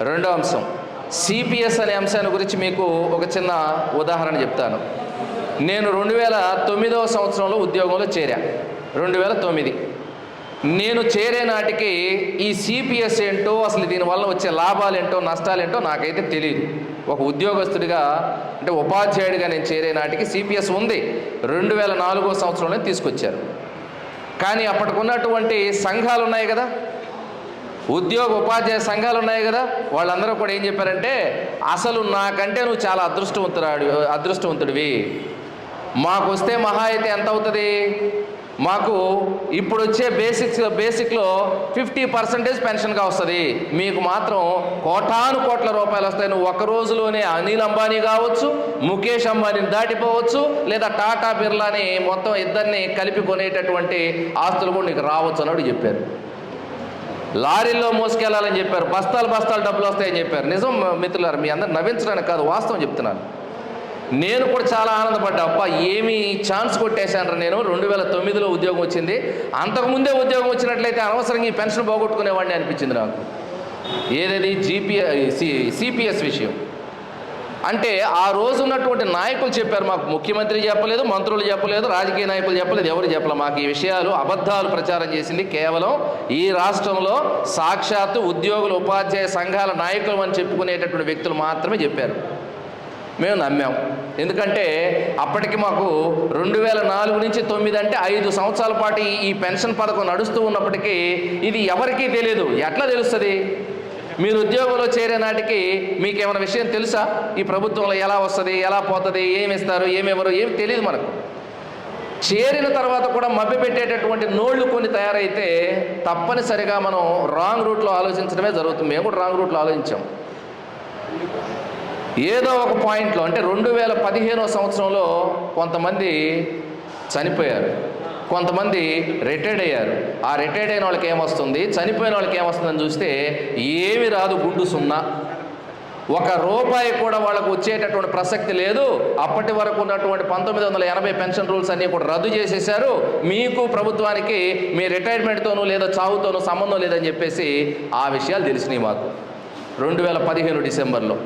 రెండో అంశం. సిపిఎస్ అనే అంశాన్ని గురించి మీకు ఒక చిన్న ఉదాహరణ చెప్తాను. నేను రెండు వేల తొమ్మిదవ సంవత్సరంలో ఉద్యోగంలో చేరా రెండు వేల తొమ్మిది. నేను చేరే నాటికి ఈ సిపిఎస్ ఏంటో అసలు దీనివల్ల వచ్చే లాభాలు ఏంటో నష్టాలు ఏంటో నాకైతే తెలియదు ఒక ఉద్యోగస్తుడిగా అంటే ఉపాధ్యాయుడిగా నేను చేరే నాటికి సిపిఎస్ ఉంది. రెండు వేల నాలుగో సంవత్సరంలో తీసుకొచ్చారు. కానీ అప్పటికున్నటువంటి సంఘాలు ఉన్నాయి కదా. ఉద్యోగ ఉపాధ్యాయ సంఘాలు ఉన్నాయి కదా వాళ్ళందరూ కూడా ఏం చెప్పారంటే అసలు నాకంటే నువ్వు చాలా అదృష్టవంతురాడు అదృష్టవంతుడివి. మాకు వస్తే మహా అయితే ఎంత అవుతుంది? మాకు ఇప్పుడు వచ్చే బేసిక్స్ బేసిక్లో ఫిఫ్టీ పర్సెంటేజ్ పెన్షన్గా వస్తుంది. మీకు మాత్రం కోటాను కోట్ల రూపాయలు వస్తాయి. నువ్వు ఒక రోజులోనే అనిల్ అంబానీ కావచ్చు ముఖేష్ అంబానీని దాటిపోవచ్చు లేదా టాటా బిర్లాని మొత్తం ఇద్దరిని కలిపి కొనేటటువంటి ఆస్తులు కూడా నీకు రావచ్చు అన్నాడు చెప్పారు. లారీల్లో మోసుకెళ్ళాలని చెప్పారు. బస్తాలు బస్తాలు డబ్బులు వస్తాయని చెప్పారు. నిజం మిత్రులారు మీ అందరు నవ్వించడానికి కాదు వాస్తవం చెప్తున్నాను. నేను కూడా చాలా ఆనందపడ్డా. అబ్బా ఏమి ఛాన్స్ కొట్టేశాను నేను. రెండు వేల తొమ్మిదిలో ఉద్యోగం వచ్చింది. అంతకుముందే ఉద్యోగం వచ్చినట్లయితే అనవసరంగా ఈ పెన్షన్ పోగొట్టుకునేవాడిని అనిపించింది నాకు. ఏదది? జీపీ సిపిఎస్ విషయం. అంటే ఆ రోజు ఉన్నటువంటి నాయకులు చెప్పారు మాకు ముఖ్యమంత్రి చెప్పలేదు మంత్రులు చెప్పలేదు రాజకీయ నాయకులు చెప్పలేదు ఎవరు చెప్పలేదు మాకు ఈ విషయాలు అబద్ధాలు ప్రచారం చేసింది కేవలం ఈ రాష్ట్రంలో సాక్షాత్తు ఉద్యోగులు ఉపాధ్యాయ సంఘాల నాయకులు అని చెప్పుకునేటటువంటి వ్యక్తులు మాత్రమే చెప్పారు. మేము నమ్మాం. ఎందుకంటే అప్పటికి మాకు రెండు వేల నాలుగు నుంచి తొమ్మిది అంటే ఐదు సంవత్సరాల పాటు ఈ- ఈ పెన్షన్ పథకం నడుస్తూ ఉన్నప్పటికీ ఇది ఎవరికీ తెలియదు ఎట్లా తెలుస్తుంది? మీరు ఉద్యోగంలో చేరే నాటికి మీకు ఏమైనా విషయం తెలుసా? ఈ ప్రభుత్వంలో ఎలా వస్తుంది ఎలా పోతుంది ఏమి ఇస్తారు ఏమి ఇవ్వరు ఏమి తెలియదు మనకు. చేరిన తర్వాత కూడా మభ్య పెట్టేటటువంటి నోళ్ళు కొన్ని తయారైతే తప్పనిసరిగా మనం రాంగ్ రూట్లో ఆలోచించడమే జరుగుతుంది. మేము కూడా రాంగ్ రూట్లో ఆలోచించాం. ఏదో ఒక పాయింట్లో అంటే రెండు వేల పదిహేనో సంవత్సరంలో కొంతమంది చనిపోయారు. కొంతమంది రిటైర్డ్ అయ్యారు. ఆ రిటైర్డ్ అయిన వాళ్ళకి ఏమొస్తుంది? చనిపోయిన వాళ్ళకి ఏమొస్తుందని చూస్తే ఏమి రాదు గుండు సున్నా. ఒక రూపాయి కూడా వాళ్ళకు వచ్చేటటువంటి ప్రసక్తి లేదు. అప్పటి వరకు ఉన్నటువంటి పంతొమ్మిది వందల ఎనభై పెన్షన్ రూల్స్ అన్నీ కూడా రద్దు చేసేశారు. మీకు ప్రభుత్వానికి మీ రిటైర్మెంట్తోనూ లేదా చావుతోనూ సంబంధం లేదని చెప్పేసి ఆ విషయాలు తెలిసినాయి మాకు. రెండు వేల పదిహేను డిసెంబర్లో.